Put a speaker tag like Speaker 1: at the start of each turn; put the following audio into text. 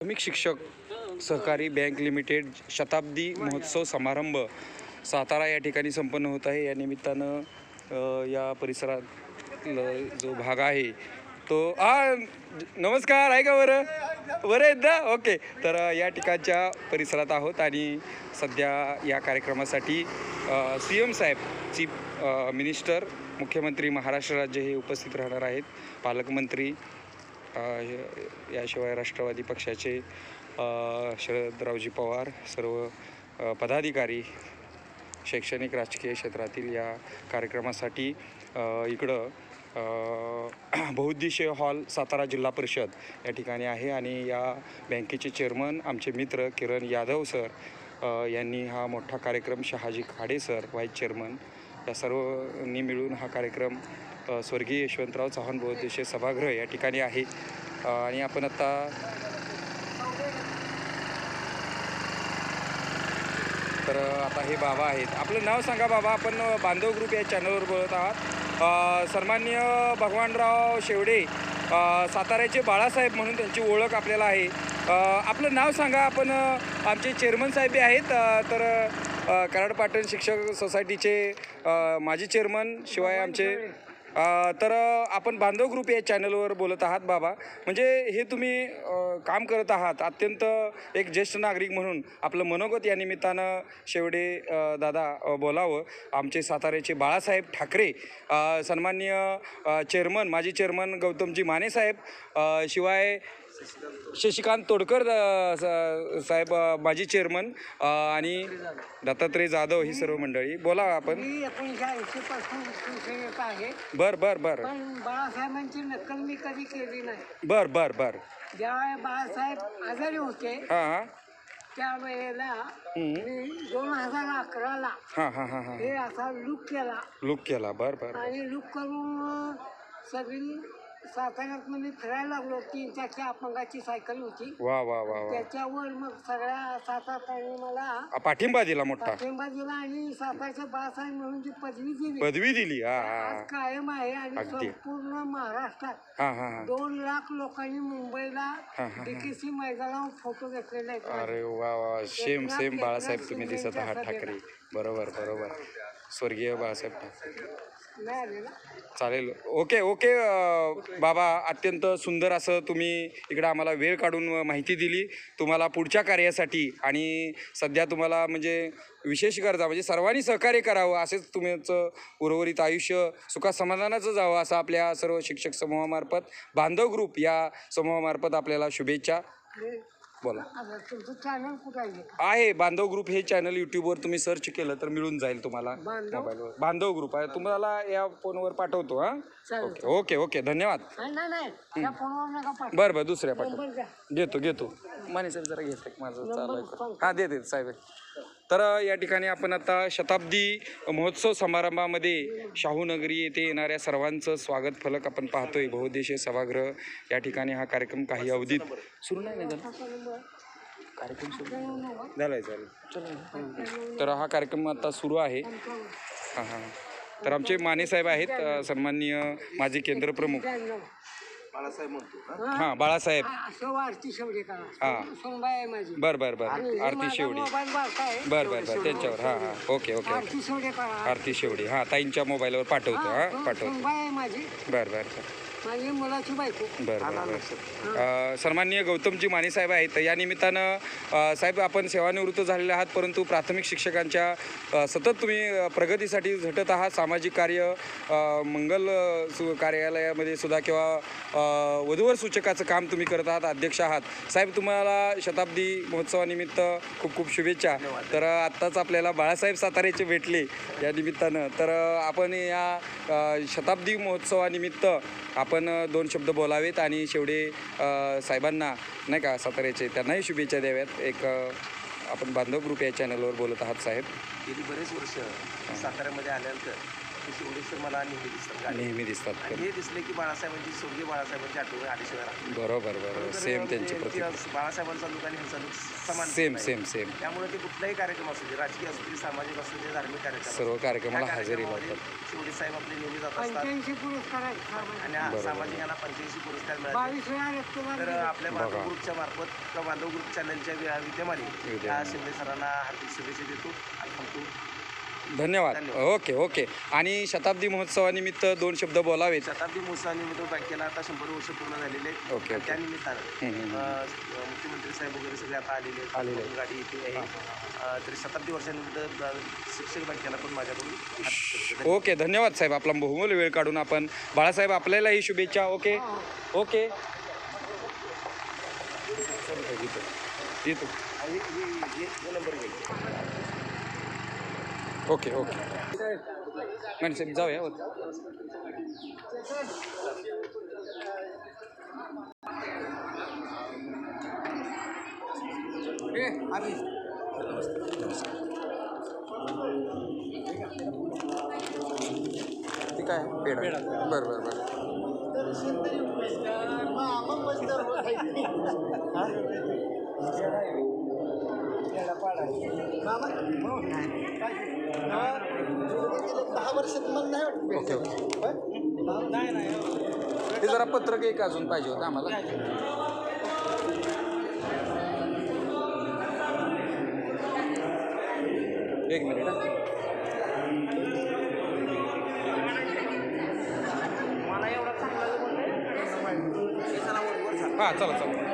Speaker 1: प्राथमिक शिक्षक सहकारी बँक लिमिटेड शताब्दी महोत्सव समारंभ सातारा या ठिकाणी संपन्न होत आहे. या निमित्तानं या परिसरात जो भाग आहे तो आ नमस्कार आहे का बरं? बरं आहेत ना? ओके. तर या ठिकाणच्या परिसरात आहोत आणि सध्या या कार्यक्रमासाठी सी एम साहेब चीफ मिनिस्टर मुख्यमंत्री महाराष्ट्र राज्य हे उपस्थित राहणार आहेत. पालकमंत्री याशिवाय राष्ट्रवादी पक्षाचे शरदरावजी पवार सर्व पदाधिकारी शैक्षणिक राजकीय क्षेत्रातील या कार्यक्रमासाठी इकडं बहुद्देशीय बहुउद्देशीय हॉल सातारा जिल्हा परिषद या ठिकाणी आहे आणि या बँकेचे चेअरमन आमचे मित्र किरण यादव सर यांनी हा मोठा कार्यक्रम Shahaji Khade sir vice chairman या सर्वांनी मिळून हा कार्यक्रम स्वर्गीय यशवंतराव चव्हाण बहुउद्देशीय सभागृह या ठिकाणी आहे. आणि आपण आता तर आता हे बाबा आहेत. आपलं नाव सांगा बाबा. आपण बांधव ग्रुप या चॅनलवर बोलत आहात. सन्मान्य भगवानराव शेवडे साताऱ्याचे बाळासाहेब म्हणून त्यांची ओळख आपल्याला आहे. आपलं नाव सांगा. आपण आमचे चेअरमन साहेबही आहेत. तर कराड पाटण शिक्षक सोसायटीचे माजी चेअरमन शिवाय आमचे तर आपण बांधव ग्रुप या चॅनलवर बोलत आहात बाबा. म्हणजे हे तुम्ही काम करत आहात अत्यंत एक ज्येष्ठ नागरिक म्हणून आपलं मनोगत या निमित्तानं शेवडे दादा बोलावं. आमचे साताऱ्याचे बाळासाहेब ठाकरे अ, सन्माननीय चेअरमन माजी चेअरमन गौतमजी माने साहेब शिवाय शशिकांत तोडकर अ, स- साहेब अ, माजी चेअरमन अ, आणि दत्तात्रय जाधव ही सर्व मंडळी. बोला आपण.
Speaker 2: मी एकोणीसशे ऐंशी पासून शिवसेनेत आहे.
Speaker 1: बर बर बर.
Speaker 2: पण बाळासाहेबांची नक्कल मी कधी केली नाही.
Speaker 1: बर बर बर.
Speaker 2: ज्यावेळेला बाळासाहेब आजारी होते
Speaker 1: हां हां.
Speaker 2: त्यावेळेला
Speaker 1: हम्म.
Speaker 2: मी दोन हजार अकराला
Speaker 1: हां हां हां हां.
Speaker 2: हे असा लुक केला.
Speaker 1: लुक केला. बर बर
Speaker 2: आणि लुक करून सगळी साताऱ्यात मी फिरायला लागलो. तीन चारशे अपंगाची सायकल होती.
Speaker 1: वा वा वा वा.
Speaker 2: त्याच्यावर मग सगळ्या साताऱ्याने मला
Speaker 1: आ, पाठिंबा दिला मोठा.
Speaker 2: पाठिंबा दिला आणि सातारच्या बाळासाहेब म्हणून जी पदवी दिली.
Speaker 1: पदवी दिली हा
Speaker 2: आज कायम आहे आणि
Speaker 1: अगदी.
Speaker 2: संपूर्ण महाराष्ट्रात
Speaker 1: हा हा हा.
Speaker 2: दोन लाख लोकांनी मुंबईला
Speaker 1: हा, हा.
Speaker 2: डीकेसी मैदानावर फोटो घेतलेले आहेत.
Speaker 1: अरे वा वा. सेम सेम बाळासाहेब तुम्ही दिसत आहात ठाकरे. बरोबर बरोबर. स्वर्गीय बाळासाहेब ठाकरे. चालेल. ओके ओके बाबा अत्यंत सुंदर असं तुम्ही इकडं आम्हाला वेळ काढून माहिती दिली. तुम्हाला पुढच्या कार्यासाठी आणि सध्या तुम्हाला म्हणजे विशेष गरजा म्हणजे सर्वांनी सहकार्य करावं असेच तुमचं उर्वरित आयुष्य सुखा समाधानाचं जावं असं आपल्या सर्व शिक्षक समूहामार्फत बांधव ग्रुप या समूहामार्फत आपल्याला शुभेच्छा.
Speaker 2: आणि
Speaker 1: बोला.
Speaker 2: आता तुमचं चॅनल कुठं आहे?
Speaker 1: आहे बांधव ग्रुप हे चॅनल यूट्यूबवर तुम्ही सर्च केलं तर मिळून जाईल तुम्हाला.
Speaker 2: बांधव?
Speaker 1: मोबाईलवर बांधव ग्रुप आहे. तुम्हाला या फोनवर पाठवतो हां?
Speaker 2: चालेल.
Speaker 1: ओके ओके ओके धन्यवाद.
Speaker 2: नाही नाही नाही. त्या फोनवर नका पाठवू.
Speaker 1: बरं बरं दुसऱ्या पाठव.
Speaker 2: नंबर द्या.
Speaker 1: घेतो घेतो. माने साहेब जरा घेते माझं
Speaker 2: नंबर
Speaker 1: चालू
Speaker 2: सांग.
Speaker 1: हां दे दे साहेब. तर या ठिकाणी आपण आता शताब्दी महोत्सव समारंभामध्ये शाहूनगरी येथे येणाऱ्या सर्वांचं स्वागत फलक आपण पाहतोय. बहुउद्देशीय सभागृह या ठिकाणी हा कार्यक्रम काही अवधीत सुरू नाही कार्यक्रम सुरू झालाय चालेल चला तर हा कार्यक्रम आता सुरू आहे. हां हां. तर आमचे माने साहेब आहेत सन्माननीय माजी केंद्र प्रमुख हां? बाळासाहेब.
Speaker 2: असं आरती शेवडे
Speaker 1: हा.
Speaker 2: करा सोनबाई आहे माझी.
Speaker 1: बर बर बर.
Speaker 2: आणि
Speaker 1: आरती
Speaker 2: माझा
Speaker 1: शेवडी
Speaker 2: मोबाईल बारका आहे.
Speaker 1: बर बर बर. त्यांच्यावर हां हां. Okay okay okay.
Speaker 2: Aarti Shevde
Speaker 1: Aarti Shevde हां ताईंच्या मोबाईलवर पाठवतो हां
Speaker 2: हा,
Speaker 1: पाठवतो.
Speaker 2: सोनबाई आहे माझी.
Speaker 1: बर बर बर.
Speaker 2: माझी मुलाची बायको.
Speaker 1: बर बर बर. अ, सन्माननीय गौतमजी माने साहेब आहेत. या निमित्तानं अ, साहेब आपण सेवानिवृत्त झालेले आहात परंतु प्राथमिक शिक्षकांच्या अ, सतत तुम्ही अ, प्रगतीसाठी झटत आहात. सामाजिक कार्य अ, मंगल अ, सु कार्यालयामध्ये सुद्धा किंवा अ, वधूवर सूचकाचं काम तुम्ही करत आहात अध्यक्ष आहात. साहेब तुम्हाला शताब्दी महोत्सवानिमित्त खूप खूप शुभेच्छा. तर अ, आत्ताच आपल्याला बाळासाहेब सातारेचे भेटले. या निमित्तानं तर अ, आपण या अ, शताब्दी महोत्सवानिमित्त आपण दोन शब्द बोलावेत आणि शेवटी साहेबांना नाही का साताऱ्याचे त्यांनाही शुभेच्छा द्याव्यात. एक आपण बांधव ग्रुप या चॅनलवर बोलत आहात साहेब.
Speaker 3: गेली बरेच वर्ष साताऱ्यामध्ये आल्यानंतर शिवडेश्वर मला नेहमी दिसतात गाडी
Speaker 1: नेहमी दिसतात
Speaker 3: आणि हे दिसले की बाळासाहेबांची स्वर्गीय बाळासाहेबांची आठवण राहत नाही.
Speaker 1: बरोबर बरोबर. सेम त्यांची
Speaker 3: ते-
Speaker 1: प्रतिक्रिया.
Speaker 3: ते बाळासाहेबांचा लुक आणि ह्यांचा लुक समान
Speaker 1: सेम. सेम सेम
Speaker 3: त्यामुळे ते कुठलाही कार्यक्रम असू दे राजकीय असू दे सामाजिक असू दे धार्मिक कार्यक्रम
Speaker 1: सर्व
Speaker 3: दे,
Speaker 1: कार्यक्रमाला
Speaker 3: त्या
Speaker 1: हजेरी
Speaker 3: कार्यक्रमामध्ये
Speaker 1: लावतात.
Speaker 3: शिवडे साहेब आपले नेहमी जात असतात.
Speaker 2: पंच्याऐंशी पुरस्कार आहेत.
Speaker 3: आणि हा सामाजिक यांना पंच्याऐंशी पुरस्कार मिळाले.
Speaker 2: बावीस वेळा रक्तदान
Speaker 3: तर. आपल्या बांधव ग्रुपच्या मार्फत किंवा बांधव ग्रुप चॅनलच्या विद्यमाने या
Speaker 1: विद्यमाने.
Speaker 3: शिंदे सरांना हार्दिक शुभेच्छा देतो आणि थांबतो.
Speaker 1: धन्यवाद.
Speaker 3: धन्यवाद.
Speaker 1: Okay okay. आणि शताब्दी महोत्सवानिमित्त दोन शब्द बोलावेत.
Speaker 3: शताब्दी महोत्सवानिमित्त बँकेला आता शंभर वर्ष पूर्ण झालेले आहेत.
Speaker 1: Okay, okay.
Speaker 3: त्या निमित्तानं
Speaker 1: हम्म, हम्म,
Speaker 3: अ, मुख्यमंत्री साहेब वगैरे सगळे आता आलेले आहेत.
Speaker 1: आलेले आहेत.
Speaker 3: गाडी इथे आहे. अ, तरी शताब्दी वर्षानिमित्त अ, शिक्षक बँकेला पण माझ्याकडून हार्दिक.
Speaker 1: ओके धन्यवाद साहेब. आपला बहुमूल्य वेळ काढून आपण बाळासाहेब आपल्यालाही शुभेच्छा. Okay okay. येतो
Speaker 3: हे- हे- हे- हे नंबर घ्यायचे
Speaker 1: ओके ओके. मॅडम साहेब जाऊया वर. ते काय? पेढा. बरं बरं बरं.
Speaker 4: दहा वर्षात मला नाही वाटत
Speaker 1: ओके ओके. ते जरा पत्रक एक अजून पाहिजे होतं आम्हाला. एक मिनिट हा. हां चला चला.